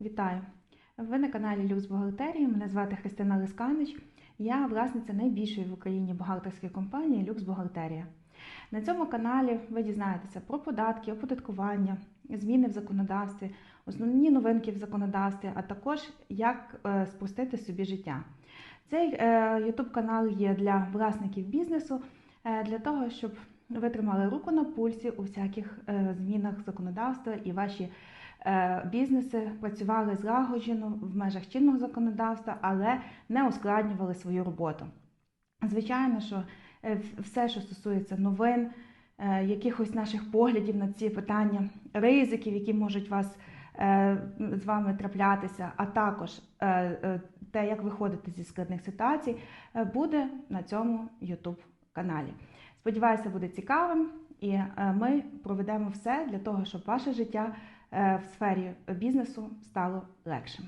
Вітаю! Ви на каналі Люкс Бухгалтерії. Мене звати Христина Лисканич. Я власниця найбільшої в Україні бухгалтерської компанії Люкс Бухгалтерія. На цьому каналі ви дізнаєтеся про податки, оподаткування, зміни в законодавстві, основні новинки в законодавстві, а також як е, спростити собі життя. Цей YouTube канал є для власників бізнесу е, для того, щоб ви тримали руку на пульсі у всяких е, змінах законодавства і ваші е, бізнеси працювали злагоджено в межах чинного законодавства, але не ускладнювали свою роботу. Звичайно, що е, все, що стосується новин, е, якихось наших поглядів на ці питання, ризиків, які можуть вас е, з вами траплятися, а також е, е, те, як виходити зі складних ситуацій, е, буде на цьому YouTube каналі. Сподіваюся, буде цікавим, і е, ми проведемо все для того, щоб ваше життя е, в сфері бізнесу стало легшим.